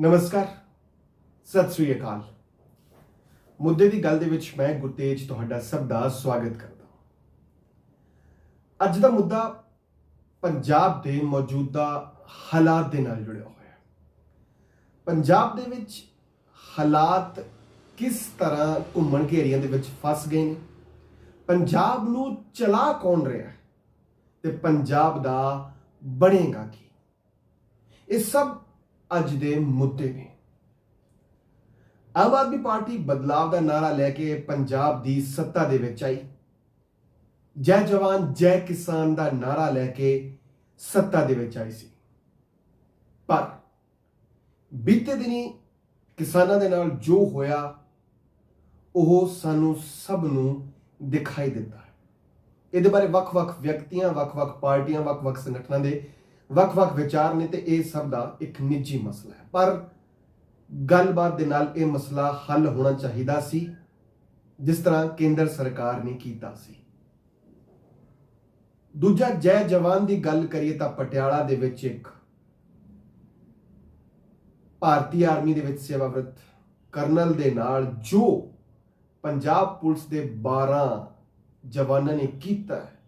ਨਮਸਕਾਰ। ਸਤਿ ਸ੍ਰੀ ਅਕਾਲ। ਮੁੱਦੇ ਦੀ ਗੱਲ ਦੇ ਵਿੱਚ ਮੈਂ ਗੁਰਤੇਜ ਤੁਹਾਡਾ ਸਭ ਦਾ ਸਵਾਗਤ ਕਰਦਾ ਹਾਂ। ਅੱਜ ਦਾ ਮੁੱਦਾ ਪੰਜਾਬ ਦੇ ਮੌਜੂਦਾ ਹਾਲਾਤ ਦੇ ਨਾਲ ਜੁੜਿਆ ਹੋਇਆ ਹੈ। ਪੰਜਾਬ ਦੇ ਵਿੱਚ ਹਾਲਾਤ ਕਿਸ ਤਰ੍ਹਾਂ ਘੁੰਮਣ ਘੇਰੀਆਂ ਦੇ ਵਿੱਚ ਫਸ ਗਏ ਨੇ? ਪੰਜਾਬ ਨੂੰ ਚਲਾ ਕੌਣ ਰਿਹਾ ਹੈ? ਤੇ ਪੰਜਾਬ ਦਾ ਬਣੇਗਾ ਕੀ? ਇਹ ਸਭ ਅੱਜ ਦੇ ਮੁੱਦੇ ਨੇ। ਆਮ ਆਦਮੀ ਪਾਰਟੀ ਬਦਲਾਵ ਦਾ ਨਾਰਾ ਲੈ ਕੇ ਪੰਜਾਬ ਦੀ ਸੱਤਾ ਦੇ ਵਿੱਚ ਆਈ। ਜੈ ਜਵਾਨ, ਜੈ ਕਿਸਾਨ ਦਾ ਨਾਰਾ ਲੈ ਕੇ ਸੱਤਾ ਦੇ ਵਿੱਚ ਆਈ ਸੀ। ਪਰ ਬੀਤੇ ਦਿਨੀ ਕਿਸਾਨਾਂ ਦੇ ਨਾਲ ਜੋ ਹੋਇਆ, ਉਹ ਸਾਨੂੰ ਸਭ ਨੂੰ ਦਿਖਾਈ ਦਿੱਤਾ ਹੈ। ਇਹਦੇ ਬਾਰੇ ਵੱਖ-ਵੱਖ ਵਿਅਕਤੀਆਂ, ਵੱਖ-ਵੱਖ ਪਾਰਟੀਆਂ, ਵੱਖ-ਵੱਖ ਸੰਗਠਨਾਂ ਦੇ ਵੱਖ-ਵੱਖ ਵਿਚਾਰ ਨੇ ਤੇ ਇਹ ਸਭ ਦਾ ਇੱਕ ਨਿੱਜੀ ਮਸਲਾ ਹੈ। ਪਰ ਗੱਲਬਾਤ ਦੇ ਨਾਲ ਇਹ ਮਸਲਾ ਹੱਲ ਹੋਣਾ ਚਾਹੀਦਾ ਸੀ, ਜਿਸ ਤਰ੍ਹਾਂ ਕੇਂਦਰ ਸਰਕਾਰ ਨੇ ਕੀਤਾ ਸੀ। ਦੂਜਾ, ਜੈ ਜਵਾਨ ਦੀ ਗੱਲ ਕਰੀਏ ਤਾਂ ਪਟਿਆਲਾ ਦੇ ਵਿੱਚ ਇੱਕ ਭਾਰਤੀ ਆਰਮੀ ਦੇ ਵਿੱਚ ਸੇਵਾਵਰਤ ਕਰਨਲ ਦੇ ਨਾਲ ਜੋ ਪੰਜਾਬ ਪੁਲਿਸ ਦੇ 12 ਜਵਾਨਾਂ ਨੇ ਕੀਤਾ ਹੈ।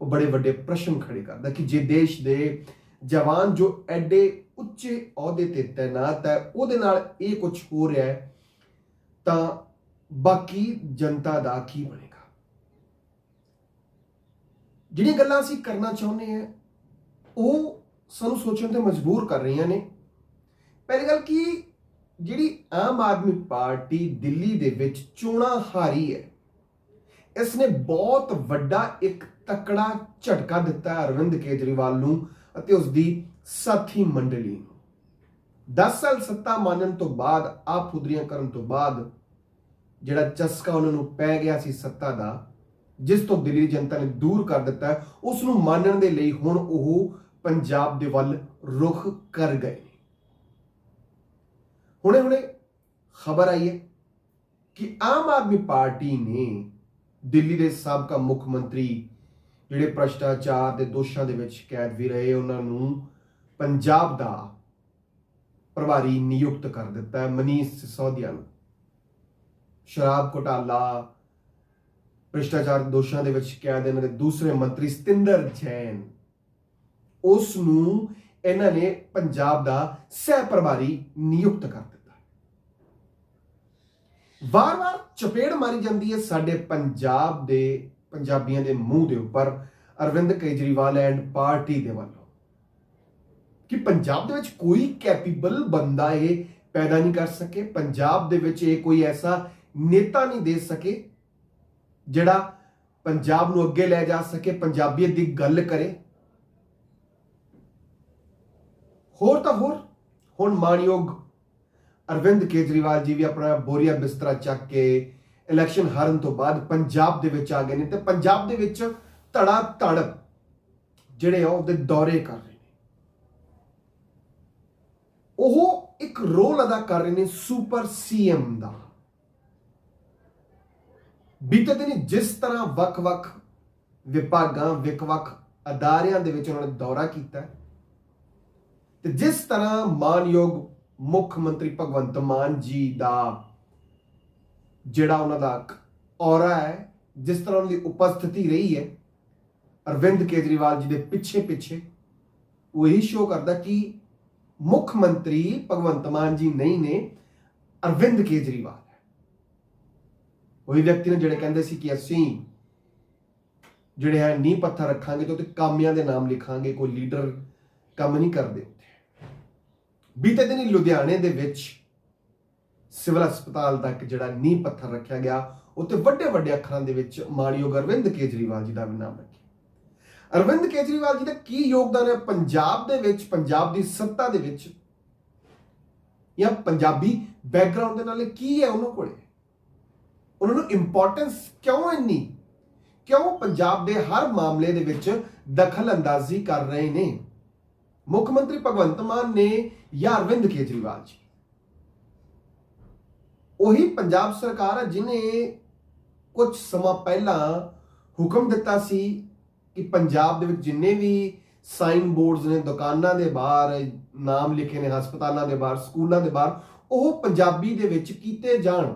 ਉਹ ਬੜੇ ਵੱਡੇ ਪ੍ਰਸ਼ਨ ਖੜੇ ਕਰਦਾ ਕਿ ਜੇ ਦੇਸ਼ ਦੇ ਜਵਾਨ ਜੋ ਐਡੇ ਉੱਚੇ ਅਹੁਦੇ ਤੇ ਤਾਇਨਾਤ ਹੈ, ਉਹਦੇ ਨਾਲ ਇਹ ਕੁਝ ਹੋ ਰਿਹਾ ਹੈ, ਤਾਂ ਬਾਕੀ ਜਨਤਾ ਦਾ ਕੀ ਬਣੇਗਾ? ਜਿਹੜੀਆਂ ਗੱਲਾਂ ਅਸੀਂ ਕਰਨਾ ਚਾਹੁੰਦੇ ਹਾਂ, ਉਹ ਸਾਨੂੰ ਸੋਚਣ ਤੇ ਮਜਬੂਰ ਕਰ ਰਹੀਆਂ ਨੇ। ਪਹਿਲੀ ਗੱਲ ਕਿ ਜਿਹੜੀ ਆਮ ਆਦਮੀ ਪਾਰਟੀ ਦਿੱਲੀ ਦੇ ਵਿੱਚ ਚੋਣਾਂ ਹਾਰੀ ਹੈ ਇਸ ਨੇ ਬਹੁਤ ਵੱਡਾ ਇੱਕ ਤਕੜਾ ਝਟਕਾ ਦਿੱਤਾ ਅਰਵਿੰਦ ਕੇਜਰੀਵਾਲ ਨੂੰ ਅਤੇ ਉਸ ਦੀ ਸਾਥੀ ਮੰਡਲੀ ਨੂੰ। 10 ਸਾਲ ਸੱਤਾ ਮਾਨਣ ਤੋਂ ਬਾਅਦ ਆਪ ਹੁਦਰੀਆਂ ਕਰਨ ਤੋਂ ਬਾਅਦ ਜਿਹੜਾ ਚਸਕਾ ਉਹਨਾਂ ਨੂੰ ਪੈ ਗਿਆ ਸੀ ਸੱਤਾ ਦਾ ਜਿਸ ਤੋਂ ਦਿੱਲੀ ਦੀ ਜਨਤਾ ਨੇ ਦੂਰ ਕਰ ਦਿੱਤਾ ਹੈ, ਉਸ ਨੂੰ ਮਾਨਣ ਦੇ ਲਈ ਹੁਣ ਉਹ ਪੰਜਾਬ ਦੇ ਵੱਲ ਰੁਖ ਕਰ ਗਏ। ਹੁਣੇ ਹੁਣੇ ਖਬਰ ਆਈ ਹੈ ਕਿ ਆਮ ਆਦਮੀ ਪਾਰਟੀ ਨੇ ਦਿੱਲੀ ਦੇ ਸਾਬਕਾ ਮੁੱਖ ਮੰਤਰੀ ਜਿਹੜੇ ਭ੍ਰਸ਼ਟਾਚਾਰ ਦੇ ਦੋਸ਼ਾਂ ਦੇ ਵਿੱਚ ਕੈਦ ਵੀ ਰਹੇ, ਉਹਨਾਂ ਨੂੰ ਪੰਜਾਬ ਦਾ ਪ੍ਰਭਾਰੀ ਨਿਯੁਕਤ ਕਰ ਦਿੱਤਾ ਹੈ, ਮਨੀਸ਼ ਸਿਸੋਦੀਆ ਨੂੰ। ਸ਼ਰਾਬ ਘੁਟਾਲਾ, ਭ੍ਰਿਸ਼ਟਾਚਾਰ ਦੋਸ਼ਾਂ ਦੇ ਵਿੱਚ ਕੈਦ, ਇਹਨਾਂ ਦੇ ਦੂਸਰੇ ਮੰਤਰੀ ਸਤਿੰਦਰ ਜੈਨ, ਉਸ ਨੂੰ ਇਹਨਾਂ ਨੇ ਪੰਜਾਬ ਦਾ ਸਹਿ ਪ੍ਰਭਾਰੀ ਨਿਯੁਕਤ ਕਰ ਦਿੱਤਾ। ਵਾਰ-ਵਾਰ ਚਪੇੜ ਮਾਰੀ ਜਾਂਦੀ ਹੈ ਸਾਡੇ ਪੰਜਾਬ ਦੇ ਪੰਜਾਬੀਆਂ ਦੇ ਮੂੰਹ ਦੇ ਉੱਪਰ, ਅਰਵਿੰਦ ਕੇਜਰੀਵਾਲ ਐਂਡ ਪਾਰਟੀ ਦੇ ਵੱਲੋਂ। ਕਿ ਪੰਜਾਬ ਦੇ ਵਿੱਚ ਕੋਈ ਕੈਪੇਬਲ ਬੰਦਾ ਇਹ ਪੈਦਾ ਨਹੀਂ ਕਰ ਸਕੇ, ਪੰਜਾਬ ਦੇ ਵਿੱਚ ਇਹ ਕੋਈ ਐਸਾ ਨੇਤਾ ਨਹੀਂ ਦੇ ਸਕੇ, ਜਿਹੜਾ ਪੰਜਾਬ ਨੂੰ ਅੱਗੇ ਲੈ ਜਾ ਸਕੇ, ਪੰਜਾਬੀਅਤ ਦੀ ਗੱਲ ਕਰੇ। ਹੋਰ ਤਾਂ ਹੋਰ, ਹੁਣ ਮਾਨਯੋਗ ਅਰਵਿੰਦ ਕੇਜਰੀਵਾਲ ਜੀ ਵੀ ਆਪਣਾ ਬੋਰੀਆ ਬਿਸਤਰਾ ਚੱਕ ਕੇ ਇਲੈਕਸ਼ਨ ਹਾਰਨ ਤੋਂ ਬਾਅਦ ਪੰਜਾਬ ਦੇ ਵਿੱਚ ਆ ਗਏ ਨੇ ਤੇ ਪੰਜਾਬ ਦੇ ਵਿੱਚ ਧੜਾ ਧੜ ਜਿਹੜੇ ਆ ਉਹਦੇ ਦੌਰੇ ਕਰ ਰਹੇ ਨੇ। ਉਹ ਇੱਕ ਰੋਲ ਅਦਾ ਕਰ ਰਹੇ ਨੇ ਸੁਪਰ ਸੀਐਮ ਦਾ। ਬੀਤੇ ਦਿਨ ਜਿਸ ਤਰ੍ਹਾਂ ਵੱਖ-ਵੱਖ ਵਿਭਾਗਾਂ, ਵੱਖ-ਵੱਖ ਅਦਾਰਿਆਂ ਦੇ ਵਿੱਚ ਉਹਨਾਂ ਨੇ ਦੌਰਾ ਕੀਤਾ ਤੇ ਜਿਸ ਤਰ੍ਹਾਂ ਮਾਨਯੋਗ ਮੁੱਖ ਮੰਤਰੀ ਭਗਵੰਤ ਮਾਨ ਜੀ ਦਾ ਜਿਹੜਾ ਉਹਨਾਂ ਦਾ ਔਰਾ ਹੈ, ਜਿਸ ਤਰ੍ਹਾਂ ਉਹਨਾਂ ਦੀ ਉਪਸਥਿਤੀ ਰਹੀ ਹੈ, ਅਰਵਿੰਦ ਕੇਜਰੀਵਾਲ ਜੀ ਦੇ ਪਿੱਛੇ ਪਿੱਛੇ ਉਹ ਇਹੀ ਸ਼ੋਅ ਕਰਦਾ ਕਿ ਮੁੱਖ ਮੰਤਰੀ ਭਗਵੰਤ ਮਾਨ ਜੀ ਨਹੀਂ ਨੇ, ਅਰਵਿੰਦ ਕੇਜਰੀਵਾਲ ਹੈ। ਉਹੀ ਵਿਅਕਤੀ ਨੇ ਜਿਹੜੇ ਕਹਿੰਦੇ ਸੀ ਕਿ ਅਸੀਂ ਜਿਹੜੇ ਹੈ ਨੀਂਹ ਪੱਥਰ ਰੱਖਾਂਗੇ ਤੇ ਉੱਤੇ ਕਾਮਿਆਂ ਦੇ ਨਾਮ ਲਿਖਾਂਗੇ, ਕੋਈ ਲੀਡਰ ਕੰਮ ਨਹੀਂ ਕਰਦੇ। ਬੀਤੇ ਦਿਨੀ ਲੁਧਿਆਣੇ ਦੇ ਵਿੱਚ ਸਿਵਲ ਹਸਪਤਾਲ ਤੱਕ ਜਿਹੜਾ ਨੀਂਹ ਪੱਥਰ ਰੱਖਿਆ ਗਿਆ ਉੱਤੇ ਵੱਡੇ ਵੱਡੇ ਅੱਖਰਾਂ ਦੇ ਵਿੱਚ ਮਾਣਯੋਗ ਅਰਵਿੰਦ ਕੇਜਰੀਵਾਲ ਜੀ ਦਾ ਵੀ ਨਾਮ ਰੱਖਿਆ। ਅਰਵਿੰਦ ਕੇਜਰੀਵਾਲ ਜੀ ਦਾ ਕੀ ਯੋਗਦਾਨ ਹੈ? ਪੰਜਾਬ ਦੇ ਵਿੱਚ, ਪੰਜਾਬ ਦੀ ਸੱਤਾ ਦੇ ਵਿੱਚ ਜਾਂ ਪੰਜਾਬੀ ਬੈਕਗ੍ਰਾਉਂਡ ਦੇ ਨਾਲ ਕੀ ਹੈ ਉਹਨਾਂ ਕੋਲੇ? ਉਹਨਾਂ ਨੂੰ ਇੰਪੋਰਟੈਂਸ ਕਿਉਂ ਇੰਨੀ? ਕਿਉਂ ਪੰਜਾਬ ਦੇ ਹਰ ਮਾਮਲੇ ਦੇ ਵਿੱਚ ਦਖਲ ਅੰਦਾਜ਼ੀ ਕਰ ਰਹੇ ਨੇ? ਮੁੱਖ ਮੰਤਰੀ ਭਗਵੰਤ ਮਾਨ ਨੇ ਜਾਂ ਅਰਵਿੰਦ ਕੇਜਰੀਵਾਲ ਜੀ। ਉਹੀ ਪੰਜਾਬ ਸਰਕਾਰ ਹੈ ਜਿਨੇ ਕੁਝ ਸਮਾਂ ਪਹਿਲਾਂ ਹੁਕਮ ਦਿੱਤਾ ਸੀ ਕਿ ਪੰਜਾਬ ਦੇ ਵਿੱਚ ਜਿੰਨੇ ਵੀ ਸਾਈਨ ਬੋਰਡਸ ਨੇ, ਦੁਕਾਨਾਂ ਦੇ ਬਾਹਰ, ਨਾਮ ਲਿਖੇ ਨੇ, ਹਸਪਤਾਲਾਂ ਦੇ ਬਾਹਰ, ਸਕੂਲਾਂ ਦੇ ਬਾਹਰ, ਉਹ ਪੰਜਾਬੀ ਦੇ ਵਿੱਚ ਕੀਤੇ ਜਾਣ।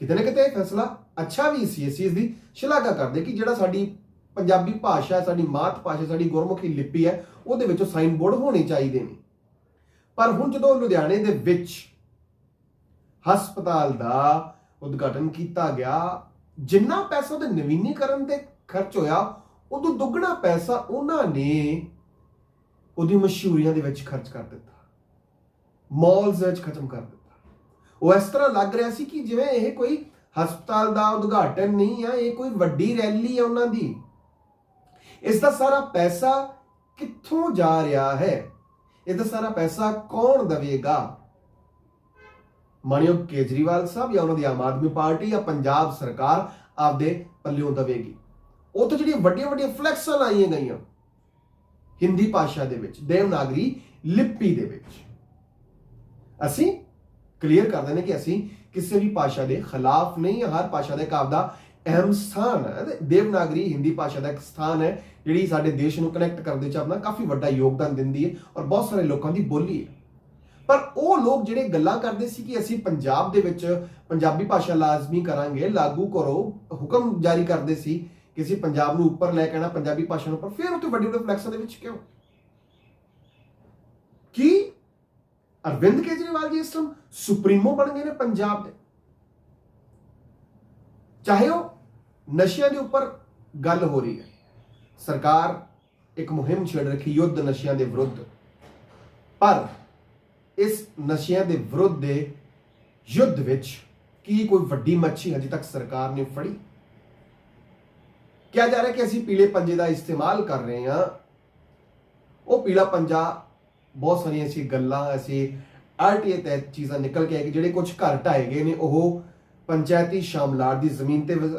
ਕਿਤੇ ਨਾ ਕਿਤੇ ਫੈਸਲਾ ਅੱਛਾ ਵੀ ਸੀ, ਇਸ ਚੀਜ਼ ਦੀ ਸ਼ਲਾਘਾ ਕਰਦੇ ਕਿ ਜਿਹੜਾ ਸਾਡੀ ਪੰਜਾਬੀ ਭਾਸ਼ਾ ਸਾਡੀ ਮਾਤ ਭਾਸ਼ਾ, ਸਾਡੀ ਗੁਰਮੁਖੀ ਲਿਪੀ ਹੈ, ਉਹਦੇ ਵਿੱਚੋਂ ਸਾਈਨ ਬੋਰਡ ਹੋਣੇ ਚਾਹੀਦੇ ਨੇ। ਪਰ ਹੁਣ ਜਦੋਂ ਲੁਧਿਆਣੇ ਦੇ ਵਿੱਚ ਹਸਪਤਾਲ ਦਾ ਉਦਘਾਟਨ ਕੀਤਾ ਗਿਆ, ਜਿੰਨਾ ਪੈਸਾ ਉਹਦੇ ਨਵੀਨੀਕਰਨ ਤੇ ਖਰਚ ਹੋਇਆ, ਉਦੋਂ ਦੁੱਗਣਾ ਪੈਸਾ ਉਹਨਾਂ ਨੇ ਉਹਦੀ ਮਸ਼ਹੂਰੀਆਂ ਦੇ ਵਿੱਚ ਖਰਚ ਕਰ ਦਿੱਤਾ। ਮਾਲਸ ਵਿੱਚ ਖਤਮ ਕਰ ਦਿੱਤਾ। ਉਹ ਇਸ ਤਰ੍ਹਾਂ ਲੱਗ ਰਿਹਾ ਸੀ ਕਿ ਜਿਵੇਂ ਇਹ ਕੋਈ ਹਸਪਤਾਲ ਦਾ ਉਦਘਾਟਨ ਨਹੀਂ ਆ, ਇਹ ਕੋਈ ਵੱਡੀ ਰੈਲੀ ਹੈ ਉਹਨਾਂ ਦੀ। ਇਸ ਦਾ ਸਾਰਾ ਪੈਸਾ ਕਿੱਥੋਂ ਜਾ ਰਿਹਾ ਹੈ? ਇਹ ਸਾਰਾ ਪੈਸਾ ਕੌਣ ਦੇਵੇਗਾ? ਮਾਨਯੋਗ ਕੇਜਰੀਵਾਲ ਸਾਹਿਬ ਜਾਂ ਉਹਨਾਂ ਦੀ ਆਮ ਆਦਮੀ ਪਾਰਟੀ ਜਾਂ ਪੰਜਾਬ ਸਰਕਾਰ ਆਪਦੇ ਪੱਲਿਓਂ ਦੇਵੇਗੀ। ਉਹ ਤੋਂ ਜਿਹੜੀਆਂ ਵੱਡੀਆਂ ਵੱਡੀਆਂ ਫਲੈਕਸਾਂ ਲਾਈਆਂ ਗਈਆਂ, ਹਿੰਦੀ ਭਾਸ਼ਾ ਦੇ ਵਿੱਚ ਦੇਵਨਾਗਰੀ ਲਿਪੀ ਦੇ ਵਿੱਚ। ਅਸੀਂ ਕਲੀਅਰ ਕਰ ਦਿੰਦੇ ਕਿ ਅਸੀਂ ਕਿਸੇ ਵੀ ਭਾਸ਼ਾ ਦੇ ਖਿਲਾਫ ਨਹੀਂ ਹਾਂ, ਹਰ ਭਾਸ਼ਾ ਦੇ ਕਾਬਦਾ ਅਹਿਮ ਸਥਾਨ ਹੈ। ਦੇਵਨਾਗਰੀ ਹਿੰਦੀ ਭਾਸ਼ਾ ਦਾ ਇੱਕ ਸਥਾਨ ਹੈ, ਜਿਹੜੀ ਸਾਡੇ ਦੇਸ਼ ਨੂੰ ਕਨੈਕਟ ਕਰਨ ਦੇ ਵਿੱਚ ਆਪਣਾ ਕਾਫੀ ਵੱਡਾ ਯੋਗਦਾਨ ਦਿੰਦੀ ਹੈ ਔਰ ਬਹੁਤ ਸਾਰੇ ਲੋਕਾਂ ਦੀ ਬੋਲੀ ਹੈ। ਪਰ ਉਹ ਲੋਕ ਜਿਹੜੇ ਗੱਲਾਂ ਕਰਦੇ ਸੀ ਕਿ ਅਸੀਂ ਪੰਜਾਬ ਦੇ ਵਿੱਚ ਪੰਜਾਬੀ ਭਾਸ਼ਾ ਲਾਜ਼ਮੀ ਕਰਾਂਗੇ, ਲਾਗੂ ਕਰੋ, ਹੁਕਮ ਜਾਰੀ ਕਰਦੇ ਸੀ ਕਿ ਅਸੀਂ ਪੰਜਾਬ ਨੂੰ ਉੱਪਰ ਲੈ ਕੇ ਆਣਾ ਪੰਜਾਬੀ ਭਾਸ਼ਾ ਨੂੰ ਉੱਪਰ, ਫਿਰ ਉੱਥੇ ਵੱਡੇ ਵੱਡੇ ਫਲੈਕਸਾਂ ਦੇ ਵਿੱਚ ਕਿਉਂ? ਕੀ ਅਰਵਿੰਦ ਕੇਜਰੀਵਾਲ ਜੀ ਇਸ ਟਾਈਮ ਸੁਪਰੀਮੋ ਬਣ ਗਏ ਨੇ ਪੰਜਾਬ ਦੇ? ਚਾਹੇ ਉਹ ਨਸ਼ਿਆਂ ਦੇ ਉੱਪਰ ਗੱਲ ਹੋ ਰਹੀ ਹੈ। ਸਰਕਾਰ ਇੱਕ ਮੁਹਿੰਮ ਛੇੜ ਰੱਖੀ, ਯੁੱਧ ਨਸ਼ਿਆਂ ਦੇ ਵਿਰੁੱਧ। ਪਰ ਇਸ ਨਸ਼ਿਆਂ ਦੇ ਵਿਰੁੱਧ ਦੇ ਯੁੱਧ ਵਿੱਚ ਕੀ ਕੋਈ ਵੱਡੀ ਮੱਛੀ ਅਜੇ ਤੱਕ ਸਰਕਾਰ ਨੇ ਫੜੀ? ਕਿਹਾ ਜਾ ਰਿਹਾ ਕਿ ਅਸੀਂ ਪੀਲੇ ਪੰਜੇ ਦਾ ਇਸਤੇਮਾਲ ਕਰ ਰਹੇ ਹਾਂ। ਉਹ ਪੀਲਾ ਪੰਜਾ ਬਹੁਤ ਸਾਰੀਆਂ ਐਸੀ ਗੱਲਾਂ ਐਸੀ ਆਰਟੀਏ ਤਹਿਤ ਚੀਜ਼ਾਂ ਨਿਕਲ ਕੇ ਆਏ ਕਿ ਜਿਹੜੇ ਕੁਝ ਘਰ ਢਾਏ ਗਏ ਨੇ, ਉਹ ਪੰਚਾਇਤੀ ਸ਼ਾਮਲਾਰ ਦੀ ਜ਼ਮੀਨ ਤੇ ਵਸ-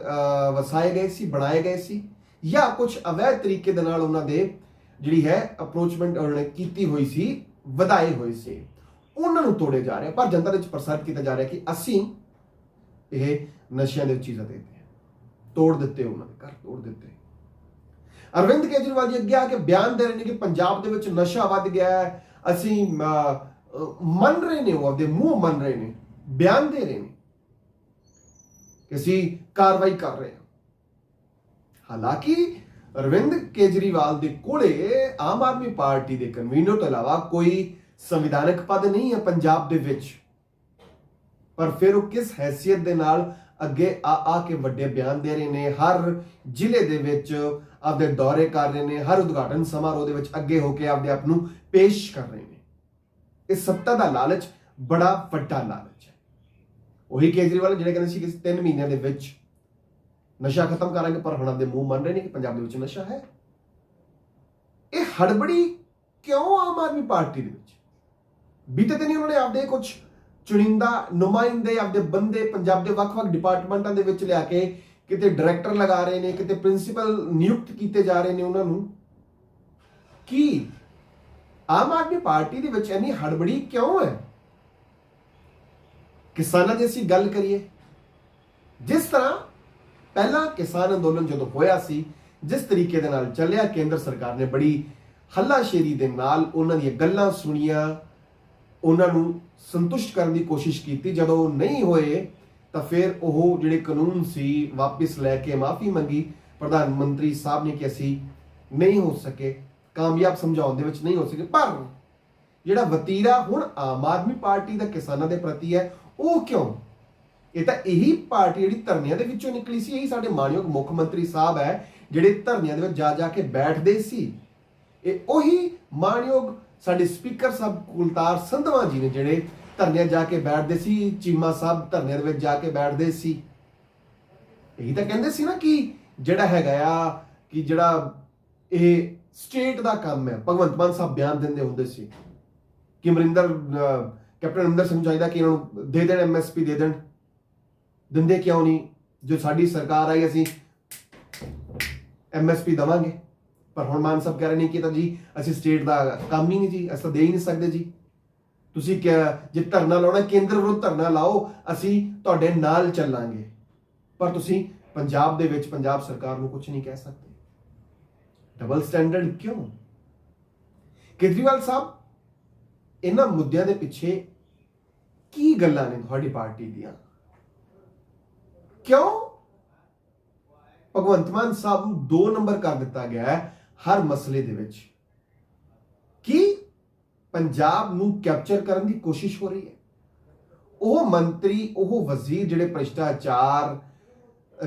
ਵਸਾਏ ਗਏ ਸੀ, ਬਣਾਏ ਗਏ ਸੀ, ਜਾਂ ਕੁਝ ਅਵੈਧ ਤਰੀਕੇ ਦੇ ਨਾਲ ਉਹਨਾਂ ਦੇ ਜਿਹੜੀ ਹੈ ਅਪਰੋਚਮੈਂਟ ਉਹਨਾਂ ਨੇ ਕੀਤੀ ਹੋਈ ਸੀ, ਵਧਾਏ ਹੋਏ ਸੀ। ਉਹਨਾਂ ਨੂੰ ਤੋੜੇ ਜਾ ਰਹੇ, ਪਰ ਜਨਤਾ ਦੇ ਵਿੱਚ ਪ੍ਰਸਾਰਿਤ ਕੀਤਾ ਜਾ ਰਿਹਾ ਕਿ ਅਸੀਂ ਇਹ ਨਸ਼ਿਆਂ ਦੇ ਚੀਜ਼ਾਂ ਦੇ ਦਿੱਤੇ ਤੋੜ ਦਿੱਤੇ ਉਹਨਾਂ ਦੇ ਘਰ, ਤੋੜ ਦਿੱਤੇ। ਅਰਵਿੰਦ ਕੇਜਰੀਵਾਲ ਜੀ ਅੱਗੇ ਆ ਕੇ ਬਿਆਨ ਦੇ ਰਹੇ ਨੇ ਕਿ ਪੰਜਾਬ ਦੇ ਵਿੱਚ ਨਸ਼ਾ ਵੱਧ ਗਿਆ ਹੈ, ਅਸੀਂ ਮੰਨ ਰਹੇ ਨੇ ਉਹ, ਆਪਦੇ ਮੂੰਹ ਮੰਨ ਰਹੇ ਨੇ, ਬਿਆਨ ਦੇ ਰਹੇ ਨੇ। ਅਸੀਂ ਕਾਰਵਾਈ ਕਰ ਰਹੇ ਹਾਂ। ਹਾਲਾਂਕਿ ਅਰਵਿੰਦ ਕੇਜਰੀਵਾਲ ਦੇ ਕੋਲੇ ਆਮ ਆਦਮੀ ਪਾਰਟੀ ਦੇ ਕਨਵੀਨਰ ਤੋਂ ਇਲਾਵਾ ਕੋਈ ਸੰਵਿਧਾਨਕ ਪਦ ਨਹੀਂ ਹੈ ਪੰਜਾਬ ਦੇ ਵਿੱਚ। ਪਰ ਫਿਰ ਉਹ ਕਿਸ ਹੈਸੀਅਤ ਦੇ ਨਾਲ ਅੱਗੇ ਆ ਆ ਕੇ ਵੱਡੇ ਬਿਆਨ ਦੇ ਰਹੇ ਨੇ, ਹਰ ਜ਼ਿਲ੍ਹੇ ਦੇ ਵਿੱਚ ਆਪਦੇ ਦੌਰੇ ਕਰ ਰਹੇ ਨੇ, ਹਰ ਉਦਘਾਟਨ ਸਮਾਰੋਹ ਦੇ ਵਿੱਚ ਅੱਗੇ ਹੋ ਕੇ ਆਪਦੇ ਆਪ ਨੂੰ ਪੇਸ਼ ਕਰ ਰਹੇ ਨੇ। ਇਹ ਸੱਤਾ ਦਾ ਲਾਲਚ ਬੜਾ ਵੱਡਾ ਲਾਲਚ ਹੈ। ਉਹੀ ਕੇਜਰੀਵਾਲ ਜਿਹੜੇ ਕਹਿੰਦੇ ਸੀ ਕਿ 3 ਮਹੀਨਿਆਂ ਦੇ ਵਿੱਚ ਨਸ਼ਾ ਖਤਮ ਕਰਾਂਗੇ, ਪਰ ਹੁਣ ਆਪਦੇ ਮੂੰਹ ਮੰਨ ਰਹੇ ਨੇ ਕਿ ਪੰਜਾਬ ਦੇ ਵਿੱਚ ਨਸ਼ਾ ਹੈ। ਇਹ ਹੜਬੜੀ ਕਿਉਂ ਆਮ ਆਦਮੀ ਪਾਰਟੀ ਦੇ ਵਿੱਚ? ਬੀਤੇ ਦਿਨੀ ਉਹਨਾਂ ਨੇ ਆਪਦੇ ਕੁਝ ਚੁਣਿੰਦਾ, ਨੁਮਾਇੰਦੇ, ਆਪਦੇ ਬੰਦੇ ਪੰਜਾਬ ਦੇ ਵੱਖ-ਵੱਖ ਡਿਪਾਰਟਮੈਂਟਾਂ ਦੇ ਵਿੱਚ ਲਿਆ ਕੇ ਕਿਤੇ ਡਾਇਰੈਕਟਰ ਲਗਾ ਰਹੇ ਨੇ, ਕਿਤੇ ਪ੍ਰਿੰਸੀਪਲ ਨਿਯੁਕਤ ਕੀਤੇ ਜਾ ਰਹੇ ਨੇ ਉਹਨਾਂ ਨੂੰ। ਕੀ ਆਮ ਆਦਮੀ ਪਾਰਟੀ ਦੇ ਵਿੱਚ ਇੰਨੀ ਹੜਬੜੀ ਕਿਉਂ ਹੈ? ਕਿਸਾਨਾਂ ਦੀ ਅਸੀਂ ਗੱਲ ਕਰੀਏ। ਜਿਸ ਤਰ੍ਹਾਂ ਪਹਿਲਾ ਕਿਸਾਨ ਅੰਦੋਲਨ ਜਦੋਂ ਹੋਇਆ ਸੀ, ਜਿਸ ਤਰੀਕੇ ਦੇ ਨਾਲ ਚੱਲਿਆ, ਕੇਂਦਰ ਸਰਕਾਰ ਨੇ ਬੜੀ ਹੱਲਾਸ਼ੇਰੀ ਦੇ ਨਾਲ ਉਹਨਾਂ ਦੀਆਂ ਗੱਲਾਂ ਸੁਣੀਆਂ। ਉਹਨਾਂ ਨੂੰ ਸੰਤੁਸ਼ਟ ਕਰਨ ਦੀ ਕੋਸ਼ਿਸ਼ ਕੀਤੀ। ਜਦੋਂ ਉਹ ਨਹੀਂ ਹੋਏ, ਤਾਂ ਫਿਰ ਉਹ ਜਿਹੜੇ ਕਾਨੂੰਨ ਸੀ, ਵਾਪਿਸ ਲੈ ਕੇ ਮਾਫੀ ਮੰਗੀ। ਪ੍ਰਧਾਨ ਮੰਤਰੀ ਸਾਹਿਬ ਨੇ ਕਿ ਅਸੀਂ ਨਹੀਂ ਹੋ ਸਕੇ। ਕਾਮਯਾਬ ਸਮਝਾਉਣ ਦੇ ਵਿੱਚ ਨਹੀਂ ਹੋ ਸਕੇ, ਪਰ ਜਿਹੜਾ ਵਤੀਰਾ ਹੁਣ ਆਮ ਆਦਮੀ ਪਾਰਟੀ ਦਾ ਕਿਸਾਨਾਂ ਦੇ ਪ੍ਰਤੀ ਹੈ, ਉਹ ਕਿਉਂ? ਇਹ ਤਾਂ ਇਹੀ ਪਾਰਟੀ ਜਿਹੜੀ ਧਰਨਿਆਂ ਦੇ ਵਿੱਚੋਂ ਨਿਕਲੀ ਸੀ, ਇਹੀ ਸਾਡੇ ਮਾਨਯੋਗ ਮੁੱਖ ਮੰਤਰੀ ਸਾਹਿਬ ਹੈ, ਜਿਹੜੇ ਧਰਨਿਆਂ ਦੇ ਵਿੱਚ ਜਾ ਜਾ ਕੇ ਬੈਠਦੇ ਸੀ। ਇਹ ਉਹੀ ਮਾਨਯੋਗ ਸਾਡੇ ਸਪੀਕਰ ਸਾਹਿਬ ਕੁਲਤਾਰ ਸੰਧਵਾ ਜੀ ਨੇ ਜਿਹੜੇ ਧਰਨਿਆਂ ਜਾ ਕੇ ਬੈਠਦੇ ਸੀ, ਚੀਮਾ ਸਾਹਿਬ ਧਰਨਿਆਂ ਦੇ ਵਿੱਚ ਜਾ ਕੇ ਬੈਠਦੇ ਸੀ। ਇਹੀ ਤਾਂ ਕਹਿੰਦੇ ਸੀ ਨਾ ਕਿ ਜਿਹੜਾ ਹੈਗਾ ਆ, ਕਿ ਜਿਹੜਾ ਇਹ ਸਟੇਟ ਦਾ ਕੰਮ ਹੈ, ਭਗਵੰਤ ਮਾਨ ਸਾਹਿਬ ਬਿਆਨ ਦਿੰਦੇ ਹੁੰਦੇ ਸੀ। ਕਿ ਅਮਰਿੰਦਰ ਕੈਪਟਨ ਅਮਰਿੰਦਰ ਸਿੰਘ ਨੂੰ ਚਾਹੀਦਾ ਕਿ ਇਹਨਾਂ ਨੂੰ ਦੇ ਦੇਣ ਐਮਐਸਪੀ ਦੇ ਦੇਣ। ਦਿੰਦੇ ਕਿਉਂ ਨਹੀਂ? ਜੋ ਸਾਡੀ ਸਰਕਾਰ ਆਈ, ਅਸੀਂ ਐਮਐਸਪੀ ਦਵਾਂਗੇ। ਪਰ ਹੁਣ ਮਾਨ ਸਾਹਿਬ ਕਹਿ ਰਹੇ ਨੇ ਕਿ ਤਾਂ ਜੀ, ਅਸੀਂ ਸਟੇਟ ਦਾ ਕੰਮ ਹੀ ਨਹੀਂ ਜੀ, ਅਸੀਂ ਤਾਂ ਦੇ ਹੀ ਨਹੀਂ ਸਕਦੇ ਜੀ। ਤੁਸੀਂ ਕਿ ਜੇ ਧਰਨਾ ਲਾਉਣਾ, ਕੇਂਦਰ ਵਿਰੁੱਧ ਧਰਨਾ ਲਾਓ, ਅਸੀਂ ਤੁਹਾਡੇ ਨਾਲ ਚੱਲਾਂਗੇ। ਪਰ ਤੁਸੀਂ ਪੰਜਾਬ ਦੇ ਵਿੱਚ, ਪੰਜਾਬ ਸਰਕਾਰ ਨੂੰ ਕੁਝ ਨਹੀਂ ਕਹਿ ਸਕਦੇ। ਡਬਲ ਸਟੈਂਡਰਡ ਕਿਉਂ? ਕੇਜਰੀਵਾਲ ਸਾਹਿਬ ਇਹਨਾਂ ਮੁੱਦਿਆਂ ਦੇ ਪਿੱਛੇ ਕੀ ਗੱਲਾਂ ਨੇ ਤੁਹਾਡੀ ਪਾਰਟੀ ਦੀਆਂ? ਕਿਉਂ? ਭਗਵੰਤ ਮਾਨ ਸਾਹਿਬ ਨੂੰ 2 ਨੰਬਰ ਕਰ ਦਿੱਤਾ ਗਿਆ ਹੈ ਹਰ ਮਸਲੇ ਦੇ ਵਿੱਚ। ਕੀ ਪੰਜਾਬ ਨੂੰ ਕੈਪਚਰ ਕਰਨ ਦੀ ਕੋਸ਼ਿਸ਼ ਹੋ ਰਹੀ ਹੈ? ਉਹ ਮੰਤਰੀ, ਉਹ ਵਜ਼ੀਰ ਜਿਹੜੇ ਭ੍ਰਿਸ਼ਟਾਚਾਰ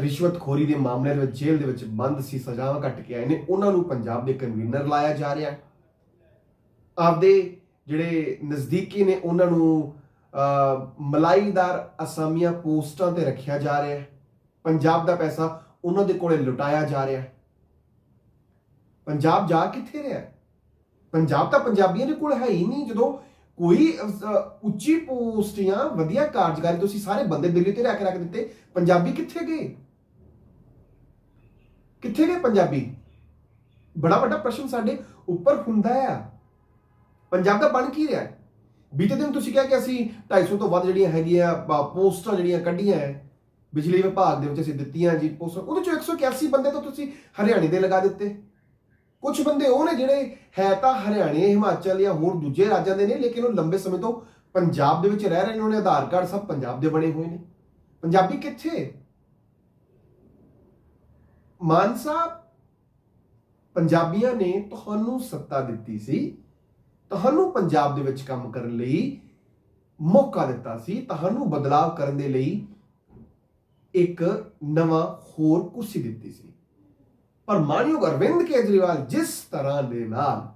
ਰਿਸ਼ਵਤਖੋਰੀ ਦੇ ਮਾਮਲੇ ਦੇ ਵਿੱਚ ਜੇਲ੍ਹ ਦੇ ਵਿੱਚ ਬੰਦ ਸੀ, ਸਜ਼ਾਵਾਂ ਕੱਟ ਕੇ ਆਏ ਨੇ, ਉਹਨਾਂ ਨੂੰ ਪੰਜਾਬ ਦੇ ਕਨਵੀਨਰ ਲਾਇਆ ਜਾ ਰਿਹਾ ਹੈ। ਆਪਦੇ ਜਿਹੜੇ ਨਜ਼ਦੀਕੀ ਨੇ, ਉਹਨਾਂ ਨੂੰ ਮਲਾਈਦਾਰ ਅਸਾਮੀਆਂ ਪੋਸਟਾਂ ਤੇ ਰੱਖਿਆ ਜਾ ਰਿਹਾ ਹੈ। ਪੰਜਾਬ ਦਾ ਪੈਸਾ ਉਹਨਾਂ ਦੇ ਕੋਲੇ ਲੁਟਾਇਆ ਜਾ ਰਿਹਾ ਹੈ। ਪੰਜਾਬ ਜਾ ਕਿੱਥੇ ਰਿਹਾ ਪੰਜਾਬ ਤਾਂ ਪੰਜਾਬੀਆਂ ਦੇ ਕੋਲ ਹੈ ਹੀ ਨਹੀਂ। ਜਦੋਂ ਕੋਈ ਉੱਚੀ ਪੋਸਟ ਜਾਂ ਵਧੀਆ ਕਾਰਜਕਾਰੀ, ਤੁਸੀਂ ਸਾਰੇ ਬੰਦੇ ਦਿੱਲੀ ਤੇ ਰੱਖ ਰੱਖ ਦਿੱਤੇ, ਪੰਜਾਬੀ ਕਿੱਥੇ ਗਏ? ਕਿੱਥੇ ਗਏ ਪੰਜਾਬੀ? ਬੜਾ ਵੱਡਾ ਪ੍ਰਸ਼ਨ ਸਾਡੇ ਉੱਪਰ ਹੁੰਦਾ ਆ। ਪੰਜਾਬ ਦਾ ਬਣ ਕੀ ਰਿਹਾ ਹੈ? ਬੀਤੇ ਦਿਨ ਤੁਸੀਂ ਕਿਹਾ ਕਿ ਅਸੀਂ 250 ਤੋਂ ਵੱਧ ਜਿਹੜੀਆਂ ਹੈਗੀਆਂ ਪੋਸਟਾਂ ਜਿਹੜੀਆਂ ਕੱਢੀਆਂ ਹੈ, ਬਿਜਲੀ ਵਿਭਾਗ ਦੇ ਵਿੱਚ ਅਸੀਂ ਦਿੱਤੀਆਂ ਜੀ ਪੋਸਟਾਂ, ਉਹਦੇ ਚੋਂ 181 ਬੰਦੇ ਤਾਂ ਤੁਸੀਂ ਹਰਿਆਣੇ ਦੇ ਲਗਾ ਦਿੱਤੇ। ਕੁਝ ਬੰਦੇ ਉਹ ਨੇ ਜਿਹੜੇ ਹੈ ਤਾਂ ਹਰਿਆਣੇ, ਹਿਮਾਚਲ ਜਾਂ ਹੋਰ ਦੂਜੇ ਰਾਜਾਂ ਦੇ ਨੇ, ਲੇਕਿਨ ਉਹ ਲੰਬੇ ਸਮੇਂ ਤੋਂ ਪੰਜਾਬ ਦੇ ਵਿੱਚ ਰਹਿ ਰਹੇ ਨੇ, ਉਹਨੇ ਆਧਾਰ ਕਾਰਡ ਸਭ ਪੰਜਾਬ ਦੇ ਬਣੇ ਹੋਏ ਨੇ। ਪੰਜਾਬੀ ਕਿੱਥੇ? ਮਾਨ ਸਾਹਿਬ, ਪੰਜਾਬੀਆਂ ਨੇ ਤੁਹਾਨੂੰ ਸੱਤਾ ਦਿੱਤੀ ਸੀ ਤੁਹਾਨੂੰ ਪੰਜਾਬ ਦੇ ਵਿੱਚ ਕੰਮ ਕਰਨ ਲਈ ਮੌਕਾ ਦਿੱਤਾ ਸੀ। ਤੁਹਾਨੂੰ ਬਦਲਾਅ ਕਰਨ ਦੇ ਲਈ ਇੱਕ ਨਵਾਂ ਹੋਰ ਕੁਰਸੀ ਦਿੱਤੀ ਸੀ। ਪਰ ਮਾਨਯੋਗ ਅਰਵਿੰਦ ਕੇਜਰੀਵਾਲ ਜਿਸ ਤਰ੍ਹਾਂ ਦੇ ਨਾਲ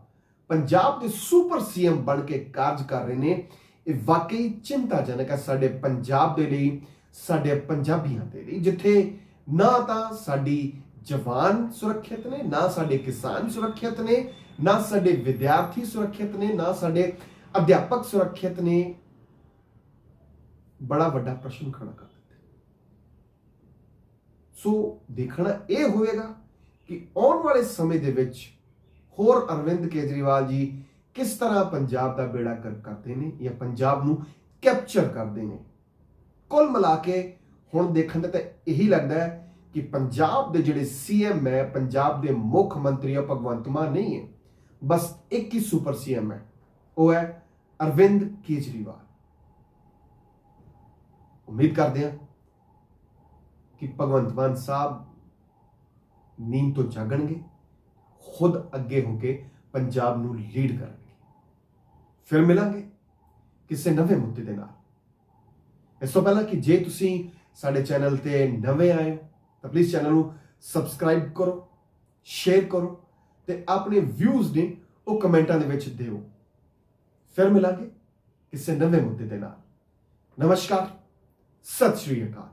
ਪੰਜਾਬ ਦੇ ਸੁਪਰ ਸੀਐਮ ਬਣ ਕੇ ਕਾਰਜ ਕਰ ਰਹੇ ਨੇ, ਇਹ ਵਾਕਈ ਚਿੰਤਾਜਨਕ ਹੈ ਸਾਡੇ ਪੰਜਾਬ ਦੇ ਲਈ, ਸਾਡੇ ਪੰਜਾਬੀਆਂ ਦੇ ਲਈ, ਜਿੱਥੇ ਨਾ ਤਾਂ ਸਾਡੀ ਜਵਾਨ ਸੁਰੱਖਿਅਤ ਨੇ, ਨਾ ਸਾਡੇ ਕਿਸਾਨ ਸੁਰੱਖਿਅਤ ਨੇ ਨਾ ਸਾਡੇ ਵਿਦਿਆਰਥੀ ਸੁਰੱਖਿਅਤ ਨੇ, ਨਾ ਸਾਡੇ ਅਧਿਆਪਕ ਸੁਰੱਖਿਅਤ ਨੇ। ਬੜਾ ਵੱਡਾ ਪ੍ਰਸ਼ਨ ਖੜਾ ਕਰ ਦਿੱਤਾ। ਸੋ ਦੇਖਣਾ ਇਹ ਹੋਵੇਗਾ ਕਿ ਆਉਣ ਵਾਲੇ ਸਮੇਂ ਦੇ ਵਿੱਚ ਹੋਰ ਅਰਵਿੰਦ ਕੇਜਰੀਵਾਲ ਜੀ ਕਿਸ ਤਰ੍ਹਾਂ ਪੰਜਾਬ ਦਾ ਬੇੜਾ ਕਰ ਕਰਦੇ ਨੇ ਜਾਂ ਪੰਜਾਬ ਨੂੰ ਕੈਪਚਰ ਕਰਦੇ ਨੇ। ਕੁੱਲ ਮਿਲਾ ਕੇ ਹੁਣ ਦੇਖਣ ਦਾ ਤਾਂ ਇਹੀ ਲੱਗਦਾ ਹੈ ਕਿ ਪੰਜਾਬ ਦੇ ਜਿਹੜੇ ਸੀਐਮ ਹੈ, ਪੰਜਾਬ ਦੇ ਮੁੱਖ ਮੰਤਰੀ ਉਹ ਭਗਵੰਤ ਮਾਨ ਨਹੀਂ ਹੈ। ਬਸ ਇੱਕ ਹੀ ਸੁਪਰ ਸੀਐਮ ਹੈ। ਉਹ ਹੈ ਅਰਵਿੰਦ ਕੇਜਰੀਵਾਲ। ਉਮੀਦ ਕਰਦੇ ਹਾਂ ਕਿ ਭਗਵੰਤ ਮਾਨ ਸਾਹਿਬ ਨੀਂਦ ਤੋਂ ਜਾਗਣਗੇ, ਖੁਦ ਅੱਗੇ ਹੋ ਕੇ ਪੰਜਾਬ ਨੂੰ ਲੀਡ ਕਰਨਗੇ। ਫਿਰ ਮਿਲਾਂਗੇ ਕਿਸੇ ਨਵੇਂ ਮੁੱਦੇ ਦੇ ਨਾਲ। ਇਸ ਤੋਂ ਪਹਿਲਾਂ ਕਿ ਜੇ ਤੁਸੀਂ ਸਾਡੇ ਚੈਨਲ ਤੇ ਨਵੇਂ ਆਏ ਹੋ, ਤਾਂ ਪਲੀਜ਼ ਚੈਨਲ ਨੂੰ ਸਬਸਕ੍ਰਾਈਬ ਕਰੋ ਸ਼ੇਅਰ ਕਰੋ ਤੇ ਆਪਣੇ ਵਿਊਜ਼ ਨੇ ਉਹ ਕਮੈਂਟਾਂ ਦੇ ਵਿੱਚ ਦਿਓ। ਫਿਰ ਮਿਲਾਂਗੇ ਕਿਸੇ ਨਵੇਂ ਮੁੱਦੇ ਦੇ ਨਾਲ। ਨਮਸਕਾਰ। ਸਤਿ ਸ਼੍ਰੀ ਅਕਾਲ।